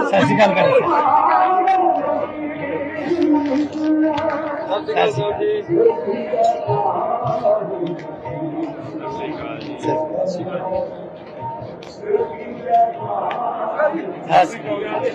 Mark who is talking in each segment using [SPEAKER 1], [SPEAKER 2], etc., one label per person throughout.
[SPEAKER 1] ਸਤਿ ਸ਼੍ਰੀ ਅਕਾਲ
[SPEAKER 2] ਕਰੋ
[SPEAKER 1] ਸਤਿ ਸ਼੍ਰੀ ਅਕਾਲ ਸਤਿ ਸ਼੍ਰੀ ਅਕਾਲ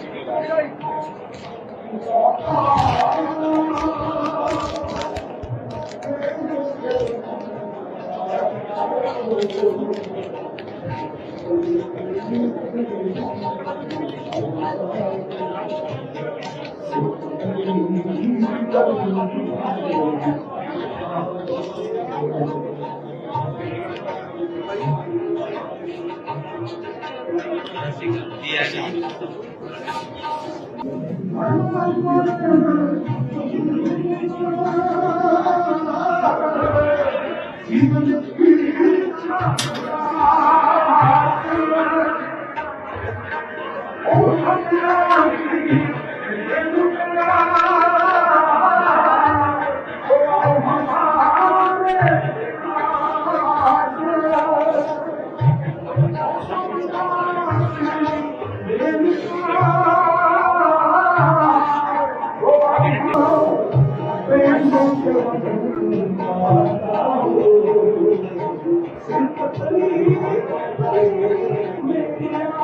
[SPEAKER 1] Oh,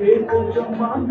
[SPEAKER 1] चमद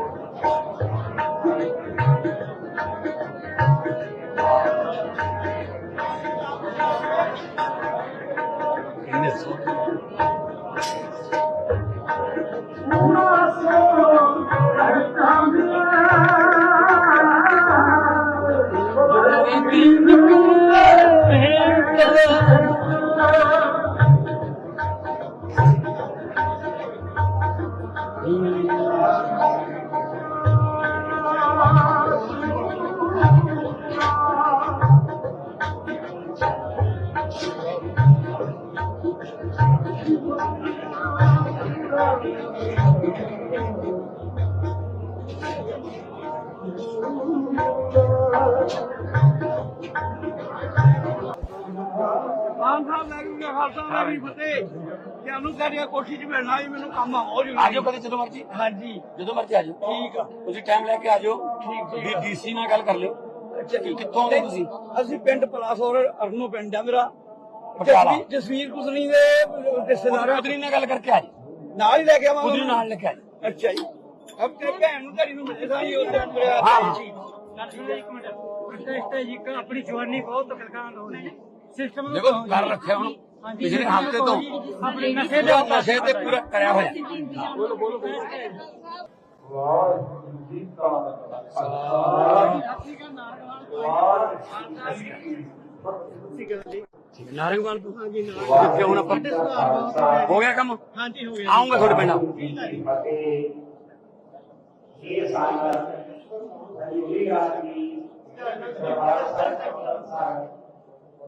[SPEAKER 1] ਖਾਲਸਾ ਦਾ ਵੀ ਫਤਿਹ। ਕਿ ਅਨੂ ਸਾਡੀਆਂ 'ਚ ਮਿਲਣਾ ਵੀ ਮੈਨੂੰ ਕੰਮ ਆ ਹੋ ਜੂਗਾ
[SPEAKER 2] ਆਜੋ ਕਦੇ ਜਦੋਂ ਮਰਜ਼ੀ।
[SPEAKER 1] ਹਾਂਜੀ।
[SPEAKER 2] ਜਦੋਂ ਮਰਜ਼ੀ ਆਜੋ।
[SPEAKER 1] ਠੀਕ ਆ।
[SPEAKER 2] ਤੁਸੀਂ ਟਾਈਮ ਲੈ ਕੇ ਆਜੋ। ਠੀਕ ਡੀਸੀ ਨਾਲ ਗੱਲ ਕਰ ਲਿਓ।
[SPEAKER 1] ਅੱਛਾ
[SPEAKER 2] ਕਿ ਕਿੱਥੋਂ ਆਉਂਦੇ ਤੁਸੀਂ?
[SPEAKER 1] ਅਸੀਂ ਪਿੰਡ ਪਲਾਸੌਰ ਅਰਨੋ ਪਿੰਡ ਆ ਮੇਰਾ।
[SPEAKER 2] ਪਟਿਆਲਾ।
[SPEAKER 1] ਜਸਵੀਰ- ਕੁਸਨੀ ਦੇ ਰਿਸ਼ਤੇਦਾਰ
[SPEAKER 2] ਕੁਦਰੀ ਨਾਲ ਗੱਲ ਕਰਕੇ ਆਜੋ
[SPEAKER 1] ਨਾਲ ਹੀ ਲੈ ਕੇ ਆਵਾਂਗੇ।
[SPEAKER 2] ਕੁਦਰੀ ਨਾਲ ਲੈ ਕੇ ਆਜੋ
[SPEAKER 1] ਅੱਛਾ ਜੀ। ਅਬ ਤੇਰੇ ਭੈਣ ਨੂੰ ਤੇਰੀ ਨੂੰ ਮਿਲੇ ਸਾਂ ਜੀ ਉਹਦੇ ਮੇਰਾ
[SPEAKER 2] ਹਾਂ, ਹਾਂ।
[SPEAKER 1] ਜੀ। ਇੱਕ ਮਿੰਟ। ਪ੍ਰੋਟੈਸਟ ਜੀ ਆਪਣੀ ਜਵਾਨੀ ਬਹੁਤ ਕਲਕਾਨ ਹੋ ਰਹੀ ਸਿਸਟਮ
[SPEAKER 2] ਦੇਖੋ ਕਰ ਰੱਖਿਆ ਹੁਣ। ਪਿਛਲੇ ਹਫ਼ਤੇ ਤੋਂ
[SPEAKER 1] ਆਪਣੇ ਨਸ਼ੇ ਦੇ
[SPEAKER 2] ਪੂਰਾ ਨਸ਼ੇ ਤੇ ਪੂਰਾ ਕਰਿਆ ਹੋਇਆ। ਨਾਰੰਗਵਾਲ ਤੋਂ ਹਾਂਜੀ ਕਿੱਥੇ ਹੁਣ ਆਪਾਂ? ਹੋ ਗਿਆ ਕੰਮ?
[SPEAKER 1] ਹਾਂਜੀ ਹੋ
[SPEAKER 2] ਆਉਂਗਾ ਤੁਹਾਡੇ ਪਿੰਡ।
[SPEAKER 3] ਇਹ ਆਦਮੀ ਦਰਬਾਰ ਸਾਹਿਬ ਦਾ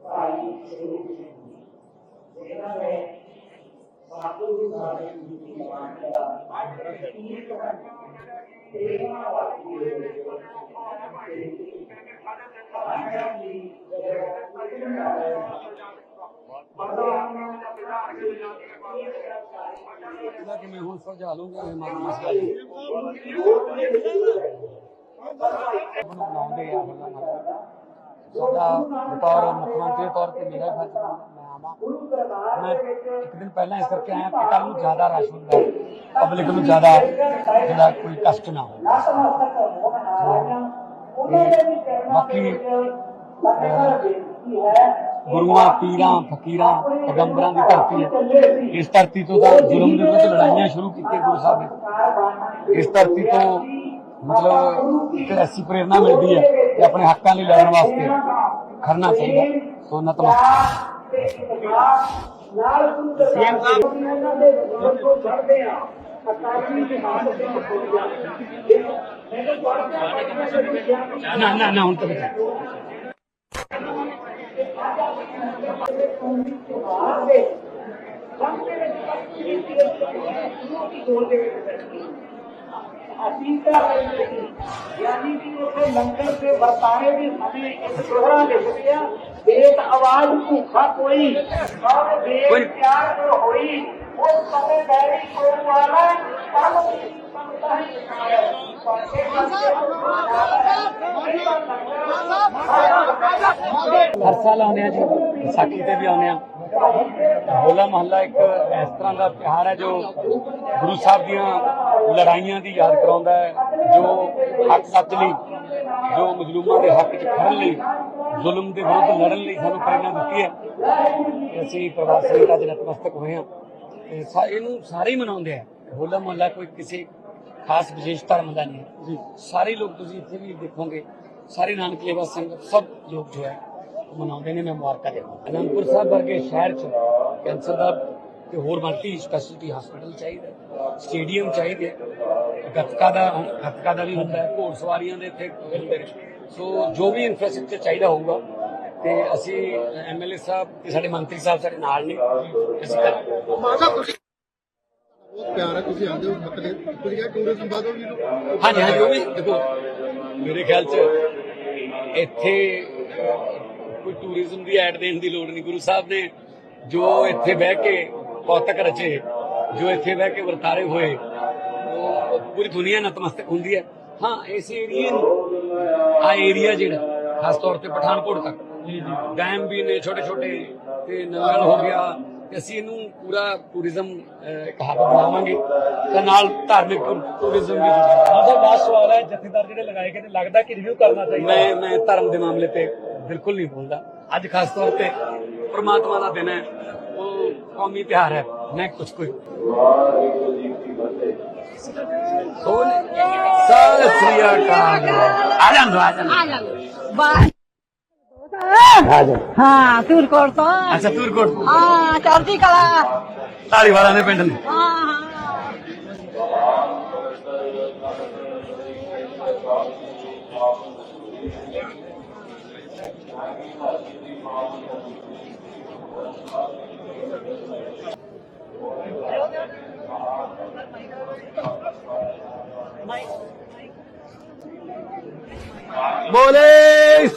[SPEAKER 3] ਭਾਈ ਸਰੂਪ ਸਿੰਘ
[SPEAKER 2] ਇਹਦਾ ਕਿਵੇਂ ਹੁਣ ਸੁਲਝਾ ਲੂੰਗਾ ਇਹ ਮਾਮਲਾ ਮਸਲਾ ਜੀ ਬਣਾਉਂਦੇ ਆ। ਸਾਡਾ ਬਤੌਰ ਮੁੱਖ ਮੰਤਰੀ ਤੌਰ ਤੇ ਮੇਰਾ ਫਰਜ਼ ਬਣਦਾ ਮੈਂ ਆਵਾਂ। ਮੈਂ ਇੱਕ ਦਿਨ ਪਹਿਲਾਂ ਇਸ ਕਰਕੇ ਆਇਆ ਕਿ ਕੱਲ ਨੂੰ ਜ਼ਿਆਦਾ ਰਸ਼ ਹੁੰਦਾ ਪਬਲਿਕ ਨੂੰ ਜ਼ਿਆਦਾ ਜਿਹੜਾ ਕੋਈ ਕਸ਼ਟ ਨਾ ਹੋਵੇ। ਬਾਕੀ ਗੁਰੂਆਂ, ਪੀਰਾਂ, ਫਕੀਰਾਂ, ਪੈਗੰਬਰਾਂ ਦੀ ਧਰਤੀ ਹੈ। ਇਸ ਧਰਤੀ ਤੋਂ ਤਾਂ ਜ਼ੁਲਮ ਦੇ ਵਿਰੁੱਧ ਲੜਾਈਆਂ ਸ਼ੁਰੂ ਕੀਤੀਆਂ ਗੁਰੂ ਸਾਹਿਬ ਨੇ। ਇਸ ਧਰਤੀ ਤੋਂ ਮਤਲਬ ਇੱਕ ਐਸੀ ਪ੍ਰੇਰਣਾ ਮਿਲਦੀ ਹੈ। ਕਿ ਆਪਣੇ ਹੱਕਾਂ ਲਈ ਲੜਨ ਵਾਸਤੇ ਖੜਨਾ ਚਾਹੀਦਾ ਸੋ ਨਤਮਸਤਕ।
[SPEAKER 3] ਸੀਐਮ ਸਾਹਿਬ ਉਹਨਾਂ ਦੇ ਵਜੋਂ ਛੱਡਦੇ ਆ ਅਕਾਲੀ ਦੇ ਨਾਮ ਤੇ ਹੋ ਗਿਆ ਮੈਨੂੰ ਪੜ੍ਹਦੇ
[SPEAKER 2] ਨਾ ਨਾ ਨਾ ਹੁਣ ਤੱਕ
[SPEAKER 3] ਅਸੀਂ ਤਾਂ ਯਾਨੀ ਕਿ ਉਹ ਲੰਗਰ ਦੇ ਵਰਤਾਰੇ ਦੇ ਸਮੇਂ ਇੱਕ ਦੋਹਰਾ ਲਿਖਦੇ ਆ। ਬੇਟ ਆਵਾਜ਼ ਭੁੱਖਾ ਕੋਈ ਔਰ ਬੇਟ ਪਿਆਰ ਜੋ ਹੋਈ। ਉਹ ਸਮੇਂ ਬੈਰੀ ਕੋਲ ਵਾਲਾ ਕੱਲ ਦੀ
[SPEAKER 2] ਹਰ ਸਾਲ ਆਉਂਦੇ ਆ ਜੀ ਵਿਸਾਖੀ ਤੇ ਵੀ ਆਉਂਦੇ ਆ। ਹੋਲਾ ਮਹੱਲਾ ਇੱਕ ਇਸ ਤਰ੍ਹਾਂ ਦਾ ਤਿਉਹਾਰ ਹੈ ਜੋ ਗੁਰੂ ਸਾਹਿਬ ਦੀਆਂ ਲੜਾਈਆਂ ਦੀ ਯਾਦ ਕਰਾਉਂਦਾ ਹੈ ਜੋ ਹੱਕ ਸੱਚ ਲਈ ਜੋ ਮਜ਼ਲੂਮਾਂ ਦੇ ਹੱਕ 'ਚ ਖੜਨ ਲਈ ਜ਼ੁਲਮ ਦੇ ਵਿਰੁੱਧ ਲੜਨ ਲਈ ਸਾਨੂੰ ਪ੍ਰੇਰਣਾ ਦਿੱਤੀ ਹੈ। ਅਸੀਂ ਪ੍ਰਵਾਸ ਸਮੇਤ ਅੱਜ ਨਤਮਸਤਕ ਹੋਏ ਹਾਂ ਤੇ ਇਹਨੂੰ ਸਾਰੇ ਹੀ ਮਨਾਉਂਦੇ ਆ। ਹੋਲਾ ਮਹੱਲਾ ਕੋਈ ਕਿਸੇ ਖਾਸ ਵਿਸ਼ੇਸ਼ ਧਰਮ ਦਾ ਨਹੀਂ ਜੀ। ਸਾਰੇ ਲੋਕ ਤੁਸੀਂ ਇੱਥੇ ਵੀ ਦੇਖੋਗੇ ਸਾਰੇ ਨਾਨਕ ਲੇਵਾ ਸੰਗਤ ਸਭ ਲੋਕ ਜੋ ਹੈ ਮਨਾਉਂਦੇ ਨੇ ਮੈਂ ਮੁਬਾਰਕਾਂ ਦੇਵਾਂ ਅਨੰਦਪੁਰ ਸਾਹਿਬ ਵਰਗੇ ਸ਼ਹਿਰ 'ਚ ਕੈਂਸਰ ਦਾ ਤੇ ਹੋਰ ਮਲਟੀ ਸਪੈਸ਼ਲਿਟੀ ਹਸਪੀਟਲ ਚਾਹੀਦਾ ਸਟੇਡੀਅਮ ਚਾਹੀਦੇ ਗੱਤਕਾ ਦਾ ਗੱਤਕਾ ਦਾ ਵੀ ਹੁੰਦਾ ਹੈ ਘੋੜ ਸਵਾਰੀਆਂ ਦੇ ਇੱਥੇ ਹੁੰਦੇ ਨੇ। ਸੋ ਜੋ ਵੀ ਇਨਫਰਾਸਟ੍ਰਕਚਰ ਚਾਹੀਦਾ ਹੋਊਗਾ ਤੇ ਅਸੀਂ ਐਮਐਲਏ ਸਾਹਿਬ ਤੇ ਸਾਡੇ ਮੰਤਰੀ ਸਾਹਿਬ ਸਾਡੇ ਨਾਲ ਨੇ। ਅਸੀਂ ਕਰਾਂਗੇ
[SPEAKER 4] ਬਹੁਤ ਪਿਆਰ ਹੈ ਤੁਸੀਂ ਆਉਂਦੇ ਹੋ ਮਤਲਬ ਤੁਸੀਂ ਕਿਹਾ ਟੂਰਿਜ਼ਮ ਬਾਦੋ ਵੀ ਨੂੰ
[SPEAKER 2] ਹਾਂਜੀ ਹਾਂਜੀ ਉਹ ਵੀ ਦੇਖੋ ਮੇਰੇ ਖਿਆਲ ਚ ਇੱਥੇ ਕੋਈ ਟੂਰਿਜ਼ਮ ਦੀ ਐਡ ਦੇਣ ਦੀ ਲੋੜ ਨਹੀਂ। ਗੁਰੂ ਸਾਹਿਬ ਨੇ ਜੋ ਇੱਥੇ ਬਹਿ ਕੇ ਕੌਤਕ ਰਚੇ ਜੋ ਇੱਥੇ ਬਹਿ ਕੇ ਵਰਤਾਰੇ ਹੋਏ ਉਹ ਪੂਰੀ ਦੁਨੀਆ ਨਤਮਸਤਕ ਹੁੰਦੀ ਹੈ। ਹਾਂ ਇਸ ਏਰੀਏ ਨੂੰ ਆ ਏਰੀਆ ਜਿਹੜਾ ਖਾਸ ਤੌਰ ਤੇ ਪਠਾਨਕੋਟ ਤੱਕ ਡੈਮ ਵੀ ਨੇ ਛੋਟੇ ਛੋਟੇ ਤੇ ਨੰਗਲ ਹੋ ਗਿਆ ਅਸੀਂ ਇਹਨੂੰ ਪੂਰਾ ਟੂਰਿਜ਼ਮ ਹੱਬ ਬਣਾਵਾਂਗੇ। ਤੇ ਨਾਲ ਧਾਰਮਿਕ ਟੂਰਿਜ਼ਮ ਵੀ
[SPEAKER 1] ਆਜਾ ਲਾਸਟ ਸਵਾਲ ਹੈ ਜਥੇਦਾਰ ਜਿਹੜੇ ਲਗਾਏ ਗਏ ਨੇ ਲੱਗਦਾ ਕਿ ਰਿਵਿਊ ਕਰਨਾ ਚਾਹੀਦਾ?
[SPEAKER 2] ਮੈਂ ਮੈਂ ਧਰਮ ਦੇ ਮਾਮਲੇ ਤੇ ਬਿਲਕੁਲ ਨਹੀਂ ਬੋਲਦਾ। ਅੱਜ ਖਾਸ ਤੌਰ ਤੇ ਪ੍ਰਮਾਤਮਾ ਦਾ ਦਿਨ ਹੈ। ਕੌਮੀ ਤਿਉਹਾਰ ਹੈ। ਮੈਂ ਕੁਝ ਕੋਈ ਸੋਨੇ ਸਤਿ ਸ੍ਰੀ ਅਕਾਲ। ਆ ਜਾਂਦੋ ਆ ਜਾਂਦੋ ਜਾ।
[SPEAKER 5] ਹਾਂ ਤੂਰਕੋਟ ਤੋਂ।
[SPEAKER 2] ਅੱਛਾ ਤੂਰਕੋਟ
[SPEAKER 5] ਹਾਂ ਚੜ੍ਹਦੀ ਕਲਾ।
[SPEAKER 2] ਢਾਲੀ ਵਾਲਾ ਦੇ ਪਿੰਡ ਨੇ।
[SPEAKER 5] ਹਾਂ ਹਾਂ।
[SPEAKER 4] Boleh.